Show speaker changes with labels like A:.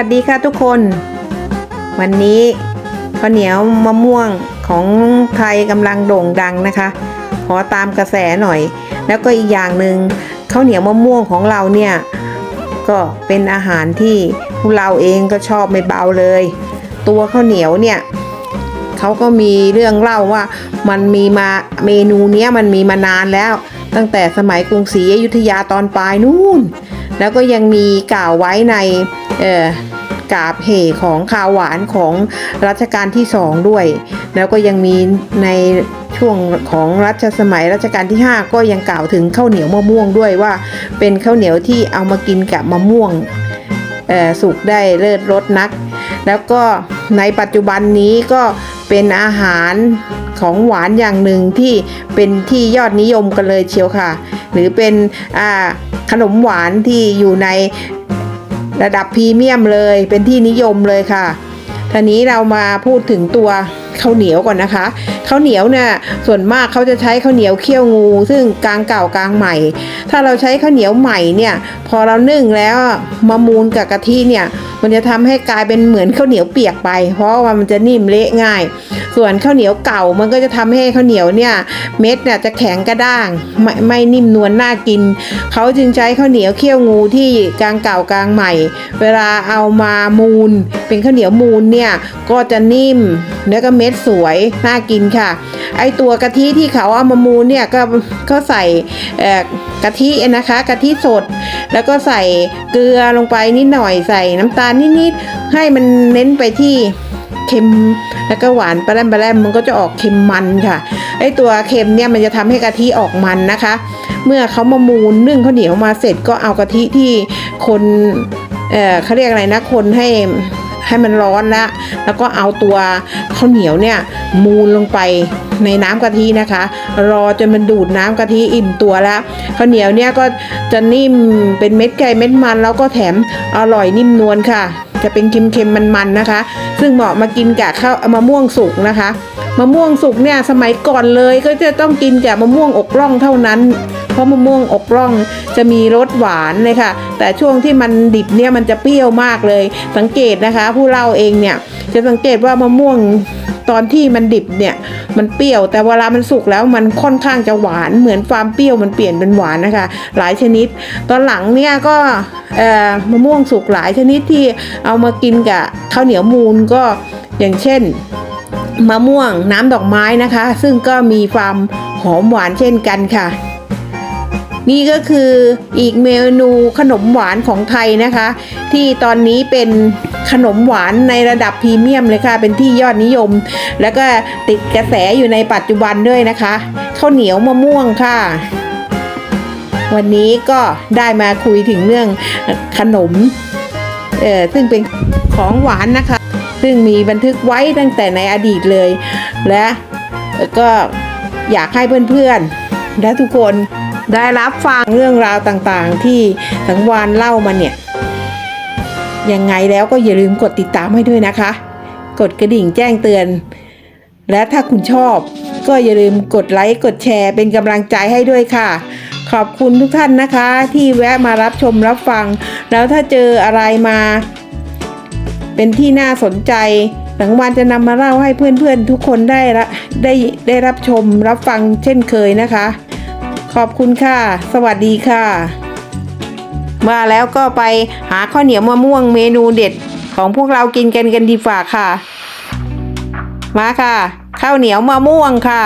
A: วัสดีค่ะทุกคน วันนี้ข้าวเหนียวมะม่วงของไทยกำลังโด่งดังนะคะ ขอตามกระแสหน่อย แล้วก็อีกอย่างหนึ่งข้าวเหนียวมะม่วงของเราเนี่ย ก็เป็นอาหารที่พวกเราเองก็ชอบไม่เบาเลย ตัวข้าวเหนียวเนี่ยเขาก็มีเรื่องเล่าว่ามันมีมาเมนูเนี้ยมันมีมานานแล้ว ตั้งแต่สมัยกรุงศรีอยุธยาตอนปลายนู่น แล้วก็ยังมีกล่าวไว้ในเอ่อ กาบเห่ของข้าวหวานของรัชกาลที่สองด้วย แล้วก็ยังมีในช่วงของรัชสมัยรัชกาลที่ 5 ก็ยังกล่าวถึงข้าวเหนียวมะม่วงด้วยว่า เป็นข้าวเหนียวที่เอามากินกับมะม่วงสุกได้เลิศรสนัก แล้วก็ในปัจจุบันนี้ก็เป็นอาหารของหวานอย่างหนึ่งที่เป็นที่ยอดนิยมกันเลยเชียวค่ะ หรือเป็นขนมหวานที่อยู่ใน ระดับพรีเมียมเลยเป็นที่นิยมเลยค่ะทีนี้เรามาพูดถึงตัว ข้าวเหนียวก่อนนะคะข้าวเหนียวเนี่ยส่วนมากเขาจะใช้ข้าวเหนียวเคี่ยวงู ซึ่งกลางเก่ากลางใหม่ ถ้าเราใช้ข้าวเหนียวใหม่เนี่ยพอเรานึ่งแล้วมามูลกับกะทิเนี่ยมันจะทำให้กลายเป็นเหมือนข้าวเหนียวเปียกไป เพราะว่ามันจะนิ่มเละง่าย ส่วนข้าวเหนียวเก่ามันก็จะทำให้ข้าวเหนียวเนี่ยเม็ดเนี่ยจะแข็งกระด้าง ไม่ไม่นิ่มนวลน่ากิน เขาจึงใช้ข้าวเหนียวเคี่ยวงูที่กลางเก่ากลางใหม่ เวลาเอามามูลเป็นข้าวเหนียวมูลเนี่ยก็จะนิ่มแล้วก็เม็ดสวยน่ากินค่ะ ไอตัวกะทิที่เขาเอามามูลเนี่ยก็ก็ใส่กะทินะคะกะทิสด แล้วก็ใส่เกลือลงไปนิดหน่อยใส่น้ำตาลนิดๆให้มันเน้นไปที่เค็มแล้วก็หวานปลาแรมปลาแรมมันก็จะออกเค็มมันค่ะไอตัวเค็มเนี่ยมันจะทำให้กะทิออกมันนะคะ เมื่อเขามามูลนึ่งข้าวเหนียวมาเสร็จก็เอากะทิที่คนเออเขาเรียกอะไรนะคนให้ ให้มันร้อนละแล้วก็เอาตัวข้าวเหนียวเนี่ยมูนลงไปในน้ำกะทินะคะ รอจนมันดูดน้ำกะทิอิ่มตัวแล้วข้าวเหนียวเนี่ยก็จะนิ่มเป็นเม็ดไก่เม็ดมันแล้วก็แถมอร่อยนิ่มนวลค่ะ จะเป็นเค็มๆมันๆนะคะ ซึ่งเหมาะมากินกับข้าวมะม่วงสุกนะคะมะม่วงสุกเนี่ยสมัยก่อนเลยก็จะต้องกินกับมะม่วงอกร่องเท่านั้น เพราะมะม่วงอกร่องจะมีรสหวานเลยค่ะ แต่ช่วงที่มันดิบเนี่ยมันจะเปรี้ยวมากเลย สังเกตนะคะ ผู้เล่าเองเนี่ยจะสังเกตว่ามะม่วง ตอนที่มันดิบเนี่ยมันเปรี้ยว แต่เวลามันสุกแล้วมันค่อนข้างจะหวานเหมือนความเปรี้ยวมันเปลี่ยนเป็นหวานนะคะ หลายชนิด ตอนหลังเนี่ยก็มะม่วงสุกหลายชนิดที่เอามากินกับข้าวเหนียวมูนก็อย่างเช่นมะม่วงน้ำดอกไม้นะคะ ซึ่งก็มีความหอมหวานเช่นกันค่ะ นี่ก็คืออีกเมนูขนมหวานของไทยนะคะ ที่ตอนนี้เป็นขนมหวานในระดับพรีเมียมเลยค่ะ เป็นที่ยอดนิยม แล้วก็ติดกระแสอยู่ในปัจจุบันด้วยนะคะข้าวเหนียวมะม่วงค่ะ วันนี้ก็ได้มาคุยถึงเรื่องขนมเออซึ่งเป็นของหวานนะคะ ซึ่งมีบันทึกไว้ตั้งแต่ในอดีตเลย และก็อยากให้เพื่อนๆ และทุกคน ได้รับฟังเรื่องราวต่างๆ ที่สังวานเล่ามาเนี่ย ยังไงแล้วก็อย่าลืมกดติดตามให้ด้วยนะคะ กดกระดิ่งแจ้งเตือน และถ้าคุณชอบ ก็อย่าลืมกดไลค์กดแชร์เป็นกำลังใจให้ด้วยค่ะ ขอบคุณทุกท่านนะคะ ที่แวะมารับชมรับฟัง แล้วถ้าเจออะไรมา เป็นที่น่าสนใจหลังวันจะนำมาเล่าให้เพื่อนๆทุกคนได้ได้ได้รับชมรับฟังเช่นเคยนะคะ ขอบคุณค่ะ สวัสดีค่ะ มาแล้วก็ไปหาข้าวเหนียวมะม่วงเมนูเด็ดของพวกเรากินกันกันดีฝ่าค่ะ มาค่ะ ข้าวเหนียวมะม่วงค่ะ